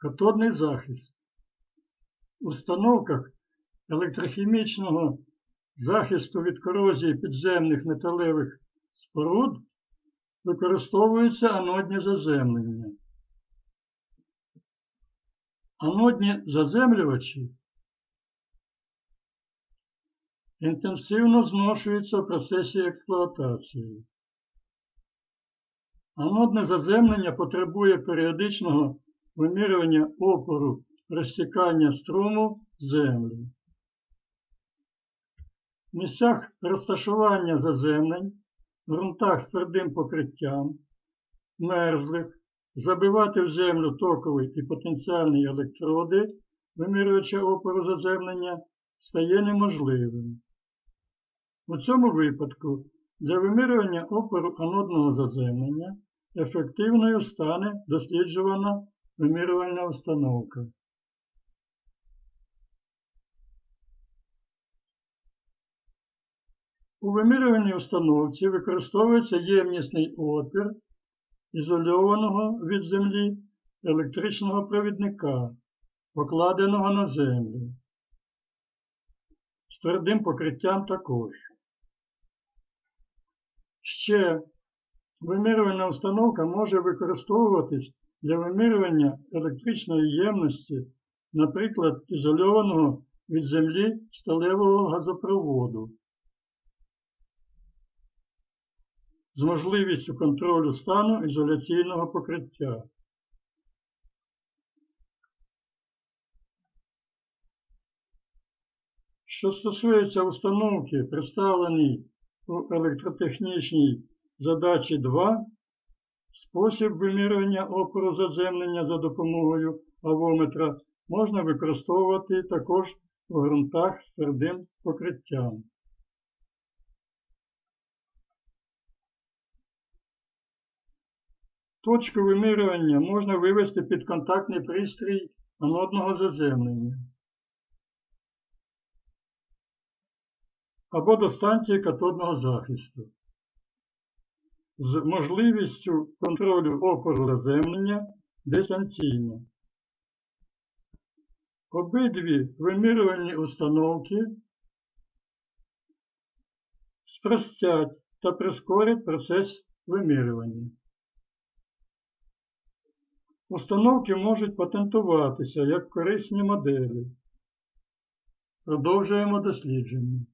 Катодний захист. У установках електрохімічного захисту від корозії підземних металевих споруд використовуються анодні заземлення. Анодні заземлювачі інтенсивно зношуються в процесі експлуатації. Анодне заземлення потребує періодичного вимірювання опору розтікання струму в землю. В місцях розташування заземлень, в ґрунтах з твердим покриттям, мерзлих, забивати в землю токовий і потенціальні електроди, вимірюючи опору заземлення, стає неможливим. У цьому випадку для вимірювання опору анодного заземлення ефективною стане досліджувана вимірювальна установка. У вимірювальній установці використовується ємнісний опір ізольованого від землі електричного провідника, покладеного на землю. З твердим покриттям також. Ще вимірювальна установка може використовуватись для вимірювання електричної ємності, наприклад, ізольованого від землі сталевого газопроводу. з можливістю контролю стану ізоляційного покриття. Що стосується установки, представленій у електротехнічній задачі 2, спосіб вимірювання опору заземлення за допомогою авометра можна використовувати також у ґрунтах з твердим покриттям. Точку вимірювання можна вивести під контактний пристрій анодного заземлення або до станції катодного захисту з можливістю контролю опору заземлення дистанційно. Обидві вимірювальні установки спростять та прискорять процес вимірювання. Установки можуть патентуватися як корисні моделі. Продовжуємо дослідження.